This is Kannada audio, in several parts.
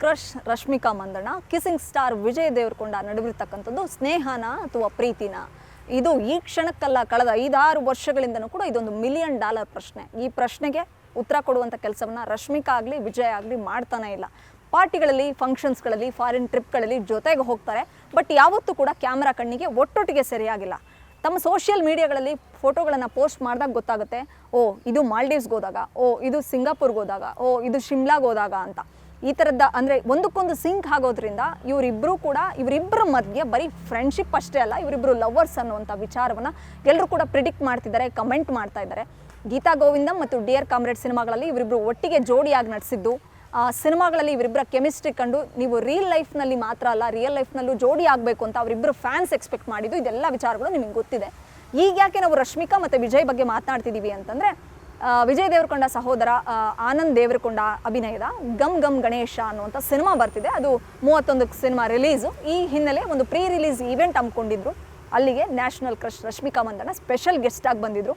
Crush Rashmika Mandanna kissing star Vijay Deverakonda ನಡುವಿರ್ತಕ್ಕಂಥದ್ದು ಸ್ನೇಹನ ಅಥವಾ ಪ್ರೀತಿನ? ಇದು ಈ ಕ್ಷಣಕ್ಕಲ್ಲ, ಕಳೆದ ಐದಾರು ವರ್ಷಗಳಿಂದನೂ ಕೂಡ ಇದೊಂದು ಮಿಲಿಯನ್ ಡಾಲರ್ ಪ್ರಶ್ನೆ. ಈ ಪ್ರಶ್ನೆಗೆ ಉತ್ತರ ಕೊಡುವಂಥ ಕೆಲಸವನ್ನು ರಶ್ಮಿಕಾ ಆಗಲಿ, ವಿಜಯ್ ಆಗಲಿ ಮಾಡ್ತಾನೆ ಇಲ್ಲ. ಪಾರ್ಟಿಗಳಲ್ಲಿ ಫಂಕ್ಷನ್ಸ್ಗಳಲ್ಲಿ ಫಾರಿನ್ ಟ್ರಿಪ್ಗಳಲ್ಲಿ ಜೊತೆಗೆ ಹೋಗ್ತಾರೆ. ಬಟ್ ಯಾವತ್ತೂ ಕೂಡ ಕ್ಯಾಮ್ರಾ ಕಣ್ಣಿಗೆ ಒಟ್ಟೊಟ್ಟಿಗೆ ಸರಿಯಾಗಿಲ್ಲ. ತಮ್ಮ ಸೋಷಿಯಲ್ ಮೀಡಿಯಾಗಳಲ್ಲಿ ಫೋಟೋಗಳನ್ನು ಪೋಸ್ಟ್ ಮಾಡಿದಾಗ ಗೊತ್ತಾಗುತ್ತೆ, ಓ, ಇದು ಮಾಲ್ಡೀವ್ಸ್ಗೆ ಹೋದಾಗ ಓ, ಇದು ಸಿಂಗಾಪುರ್ಗೆ ಹೋದಾಗ ಓ, ಇದು ಶಿಮ್ಲಾಗೆ ಹೋದಾಗ ಅಂತ. ಈ ಥರದ ಅಂದರೆ ಒಂದಕ್ಕೊಂದು ಸಿಂಕ್ ಆಗೋದ್ರಿಂದ ಇವರಿಬ್ಬರು ಕೂಡ ಇವರಿಬ್ಬರ ಮಧ್ಯೆ ಬರೀ ಫ್ರೆಂಡ್ಶಿಪ್ ಅಷ್ಟೇ ಅಲ್ಲ ಇವರಿಬ್ಬರು ಲವರ್ಸ್ ಅನ್ನುವಂಥ ವಿಚಾರವನ್ನು ಎಲ್ಲರೂ ಕೂಡ ಪ್ರಿಡಿಕ್ಟ್ ಮಾಡ್ತಿದ್ದಾರೆ ಕಮೆಂಟ್ ಮಾಡ್ತಾ ಇದ್ದಾರೆ. ಗೀತಾ ಗೋವಿಂದ ಮತ್ತು ಡಿಯರ್ ಕಾಮ್ರೇಡ್ ಸಿನಿಮಾಗಳಲ್ಲಿ ಇವರಿಬ್ಬರು ಒಟ್ಟಿಗೆ ಜೋಡಿಯಾಗಿ ನಟಿಸಿದ್ದು ಆ, ಸಿನಿಮಾಗಳಲ್ಲಿ ಇವರಿಬ್ಬರ ಕೆಮಿಸ್ಟ್ರಿ ಕಂಡು ನೀವು ರಿಯಲ್ ಲೈಫ್ನಲ್ಲಿ ಮಾತ್ರ ಅಲ್ಲ ರಿಯಲ್ ಲೈಫ್ನಲ್ಲೂ ಜೋಡಿ ಆಗಬೇಕು ಅಂತ ಅವರಿಬ್ಬರು ಫ್ಯಾನ್ಸ್ ಎಕ್ಸ್ಪೆಕ್ಟ್ ಮಾಡಿದ್ದು, ಇದೆಲ್ಲ ವಿಚಾರಗಳು ನಿಮಗೆ ಗೊತ್ತಿದೆ. ಈಗ ಯಾಕೆ ನಾವು ರಶ್ಮಿಕಾ ಮತ್ತು ವಿಜಯ್ ಬಗ್ಗೆ ಮಾತನಾಡ್ತಿದ್ದೀವಿ ಅಂತಂದರೆ ವಿಜಯ್ ದೇವರಕೊಂಡ ಸಹೋದರ ಆನಂದ್ ದೇವರಕೊಂಡ ಅಭಿನಯದ ಗಮ್ ಗಮ್ ಗಣೇಶ ಅನ್ನುವಂಥ ಸಿನಿಮಾ ಬರ್ತಿದೆ. ಅದು ಮೂವತ್ತೊಂದು ಸಿನಿಮಾ ರಿಲೀಸು. ಈ ಹಿನ್ನೆಲೆ ಒಂದು ಪ್ರೀ ರಿಲೀಸ್ ಈವೆಂಟ್ ಹಮ್ಮಿಕೊಂಡಿದ್ರು. ಅಲ್ಲಿಗೆ national crush Rashmika Mandanna special guest ಆಗಿ ಬಂದಿದ್ರು.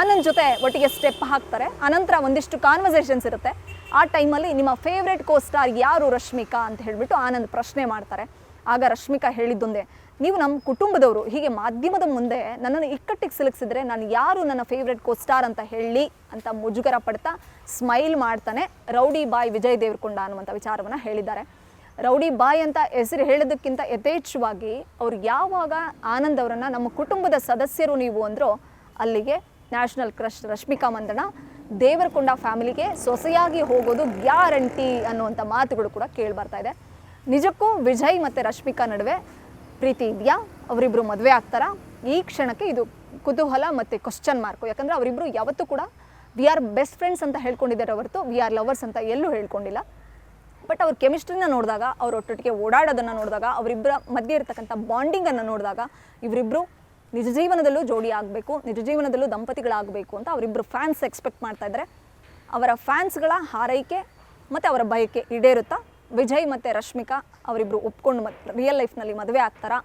ಆನಂದ್ ಜೊತೆ ಒಟ್ಟಿಗೆ ಸ್ಟೆಪ್ ಹಾಕ್ತಾರೆ. ಅನಂತರ ಒಂದಿಷ್ಟು ಕಾನ್ವರ್ಸೇಷನ್ಸ್ ಇರುತ್ತೆ. ಆ ಟೈಮಲ್ಲಿ ನಿಮ್ಮ ಫೇವ್ರೆಟ್ ಕೋ ಸ್ಟಾರ್ ಯಾರು ರಶ್ಮಿಕಾ ಅಂತ ಹೇಳಿಬಿಟ್ಟು ಆನಂದ್ ಪ್ರಶ್ನೆ ಮಾಡ್ತಾರೆ. ಆಗ ರಶ್ಮಿಕಾ ಹೇಳಿದ್ದೊಂದೇ, ನೀವು ನಮ್ಮ ಕುಟುಂಬದವರು, ಹೀಗೆ ಮಾಧ್ಯಮದ ಮುಂದೆ ನನ್ನನ್ನು ಇಕ್ಕಟ್ಟಿಗೆ ಸಿಲುಕಿಸಿದ್ರೆ ನಾನು ಯಾರು ನನ್ನ ಫೇವ್ರೆಟ್ ಕೋ ಸ್ಟಾರ್ ಅಂತ ಹೇಳಿ, ಅಂತ ಮುಜುಗರ ಪಡ್ತಾ ಸ್ಮೈಲ್ ಮಾಡ್ತಾನೆ ರೌಡಿ ಬಾಯ್ ವಿಜಯ್ ದೇವ್ರಕೊಂಡ ಅನ್ನುವಂಥ ವಿಚಾರವನ್ನು ಹೇಳಿದ್ದಾರೆ. ರೌಡಿ ಬಾಯ್ ಅಂತ ಹೆಸರು ಹೇಳೋದಕ್ಕಿಂತ ಯಥೇಚ್ಛವಾಗಿ ಅವ್ರು ಯಾವಾಗ ಆನಂದ್ ಅವರನ್ನು ನಮ್ಮ ಕುಟುಂಬದ ಸದಸ್ಯರು ನೀವು ಅಂದರೂ, ಅಲ್ಲಿಗೆ ನ್ಯಾಷನಲ್ ಕ್ರಶ್ ರಶ್ಮಿಕಾ ಮಂದಣ್ಣ ದೇವರಕೊಂಡ ಫ್ಯಾಮಿಲಿಗೆ ಸೊಸೆಯಾಗಿ ಹೋಗೋದು ಗ್ಯಾರಂಟಿ ಅನ್ನುವಂಥ ಮಾತುಗಳು ಕೂಡ ಕೇಳಿ ಬರ್ತಾ ಇದೆ. ನಿಜಕ್ಕೂ ವಿಜಯ್ ಮತ್ತು ರಶ್ಮಿಕಾ ನಡುವೆ ಪ್ರೀತಿ ಇದೆಯಾ? ಅವರಿಬ್ಬರು ಮದುವೆ ಆಗ್ತಾರಾ? ಈ ಕ್ಷಣಕ್ಕೆ ಇದು ಕುತೂಹಲ ಮತ್ತು ಕ್ವಶನ್ ಮಾರ್ಕು ಯಾಕಂದರೆ ಅವರಿಬ್ಬರು ಯಾವತ್ತೂ ಕೂಡ ವಿ ಆರ್ ಬೆಸ್ಟ್ ಫ್ರೆಂಡ್ಸ್ ಅಂತ ಹೇಳ್ಕೊಂಡಿದ್ದಾರೆ ಹೊರತು ವಿ ಆರ್ ಲವರ್ಸ್ ಅಂತ ಎಲ್ಲೂ ಹೇಳ್ಕೊಂಡಿಲ್ಲ. ಬಟ್ ಅವ್ರ ಕೆಮಿಸ್ಟ್ರಿನ ನೋಡಿದಾಗ, ಅವ್ರ ಒಟ್ಟೊಟ್ಟಿಗೆ ಓಡಾಡೋದನ್ನು ನೋಡಿದಾಗ ಅವರಿಬ್ಬರ ಮಧ್ಯೆ ಇರತಕ್ಕಂಥ ಬಾಂಡಿಂಗನ್ನು ನೋಡಿದಾಗ ಇವರಿಬ್ಬರು ನಿಜ ಜೀವನದಲ್ಲೂ ಜೋಡಿ ಆಗಬೇಕು, ನಿಜ ಜೀವನದಲ್ಲೂ ದಂಪತಿಗಳಾಗಬೇಕು ಅಂತ ಅವರಿಬ್ಬರು ಫ್ಯಾನ್ಸ್ ಎಕ್ಸ್ಪೆಕ್ಟ್ ಮಾಡ್ತಾ ಇದ್ದಾರೆ ಅವರ ಫ್ಯಾನ್ಸ್ಗಳ ಹಾರೈಕೆ ಮತ್ತು ಅವರ ಬಯಕೆ ಈಡೇರುತ್ತಾ? ವಿಜಯ್ ಮತ್ತು ರಶ್ಮಿಕಾ ಅವರಿಬ್ಬರು ಒಪ್ಕೊಂಡು ಮತ್ತು ರಿಯಲ್ ಲೈಫ್ನಲ್ಲಿ ಮದುವೆ ಆಗ್ತಾರಾ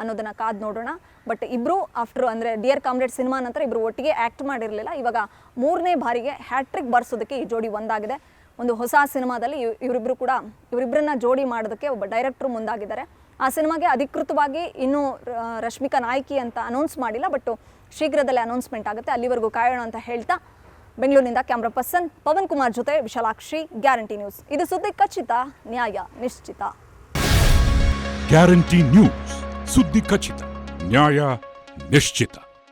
ಅನ್ನೋದನ್ನು ಕಾದು ನೋಡೋಣ. ಬಟ್ ಇಬ್ಬರು ಆಫ್ಟರ್ ಅಂದರೆ ಡಿಯರ್ ಕಾಮ್ರೇಡ್ ಸಿನಿಮಾ ನಂತರ ಇಬ್ಬರು ಒಟ್ಟಿಗೆ ಆ್ಯಕ್ಟ್ ಮಾಡಿರಲಿಲ್ಲ. ಇವಾಗ ಮೂರನೇ ಬಾರಿಗೆ ಹ್ಯಾಟ್ರಿಕ್ ಬರ್ಸೋದಕ್ಕೆ ಈ ಜೋಡಿ ಒಂದಾಗಿದೆ. ಒಂದು ಹೊಸ ಸಿನಿಮಾದಲ್ಲಿ ಇವರಿಬ್ಬರು ಕೂಡ ಇವರಿಬ್ಬರನ್ನ ಜೋಡಿ ಮಾಡೋದಕ್ಕೆ ಒಬ್ಬ ಡೈರೆಕ್ಟ್ರು ಮುಂದಾಗಿದ್ದಾರೆ. ಆ ಸಿನಿಮಾಗೆ ಅಧಿಕೃತವಾಗಿ ಇನ್ನೂ ರಶ್ಮಿಕಾ ನಾಯಕಿ ಅಂತ ಅನೌನ್ಸ್ ಮಾಡಿಲ್ಲ. ಬಟ್ ಶೀಘ್ರದಲ್ಲೇ ಅನೌನ್ಸ್ಮೆಂಟ್ ಆಗುತ್ತೆ. ಅಲ್ಲಿವರೆಗೂ ಕಾಯೋಣ ಅಂತ ಹೇಳ್ತಾ ಬೆಂಗಳೂರಿನಿಂದ ಕ್ಯಾಮ್ರಾ ಪರ್ಸನ್ ಪವನ್ ಕುಮಾರ್ ಜೊತೆ ವಿಶಾಲಾಕ್ಷಿ, ಗ್ಯಾರಂಟಿ ನ್ಯೂಸ್. ಇದು ಸುದ್ದಿ ಖಚಿತ, ನ್ಯಾಯ ನಿಶ್ಚಿತ. ಗ್ಯಾರಂಟಿ ನ್ಯೂಸ್, ಸುದ್ದಿ ಖಚಿತ, ನ್ಯಾಯ ನಿಶ್ಚಿತ.